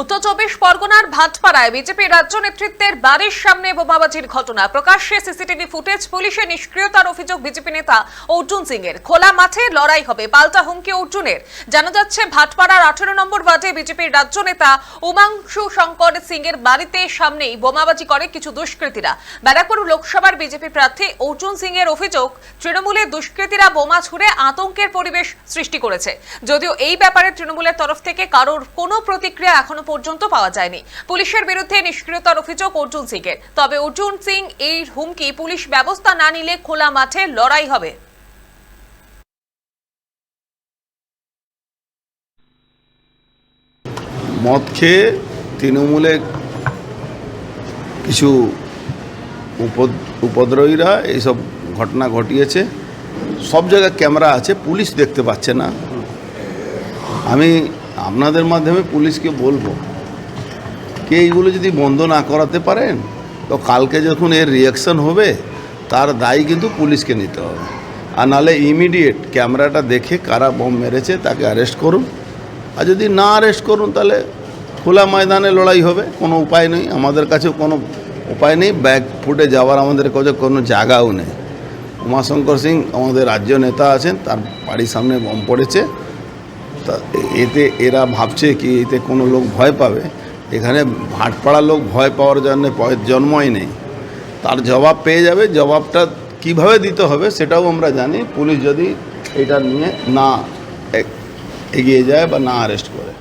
উত্তর চব্বিশ পরগনার ভাটপাড়ায় বিজেপি রাজ্য নেতৃত্বের বাড়ির সামনে বোমাবাজির ঘটনা। প্রকাশ্যে সিসিটিভি ফুটেজ, পুলিশের নিষ্ক্রিয়তার অভিযোগ বিজেপি নেতা অর্জুন সিং এর খোলা মাঠে লড়াই হবে পাল্টা হুমকি অর্জুনের। জানা যাচ্ছে, ভাটপাড়ার আঠেরো নম্বর ওয়ার্ডে বিজেপির রাজ্য নেতা উমাংশু শঙ্কর সিং এর বাড়িতে সামনেই বোমাবাজি করে কিছু দুষ্কৃতীরা। ব্যারাকপুর লোকসভার বিজেপি প্রার্থী অর্জুন সিং এর অভিযোগ, তৃণমূলের দুষ্কৃতীরা বোমা ছুড়ে আতঙ্কের পরিবেশ সৃষ্টি করেছে। যদিও এই ব্যাপারে তৃণমূলের তরফ থেকে কারোর কোনো প্রতিক্রিয়া এখনও পর্যন্ত পাওয়া যায়নি। পুলিশের বিরুদ্ধে নিষ্ক্রিয়তার অভিযোগ অর্জুন সিং এর তবে অর্জুন সিং এই হুমকি পুলিশ ব্যবস্থা না নিলে খোলা মাঠে লড়াই হবে। মদ খেয়ে তৃণমূলে কিছু উপদ- উপদ্রবীরা এইসব ঘটনা ঘটিয়েছে। সব জায়গায় ক্যামেরা আছে, পুলিশ দেখতে পাচ্ছে না। আমি আপনাদের মাধ্যমে পুলিশকে বলব। কে এইগুলো যদি বন্ধ না করাতে পারেন, তো কালকে যখন এর রিয়াকশন হবে, তার দায়ী কিন্তু পুলিশকে নিতে হবে। আর নাহলে ইমিডিয়েট ক্যামেরাটা দেখে কারা বম মেরেছে, তাকে অ্যারেস্ট করুন। আর যদি না অ্যারেস্ট করুন, তাহলে খোলা ময়দানে লড়াই হবে, কোনো উপায় নেই। আমাদের কাছে কোনো উপায় নেই। ব্যাগ ফুটে যাওয়ার আমাদের কাছে কোনো জায়গাও নেই। উমাশঙ্কর সিং আমাদের রাজ্য নেতা আছেন, তার বাড়ির সামনে বম পড়েছে। তা এতে এরা ভাবছে কি এতে কোনো লোক ভয় পাবে? এখানে ভাটপাড়া লোক ভয় পাওয়ার জন্য জন্মই নেই। তার জবাব পেয়ে যাবে। জবাবটা কীভাবে দিতে হবে সেটাও আমরা জানি। পুলিশ যদি এটা নিয়ে না এগিয়ে যায় বা না অ্যারেস্ট করে।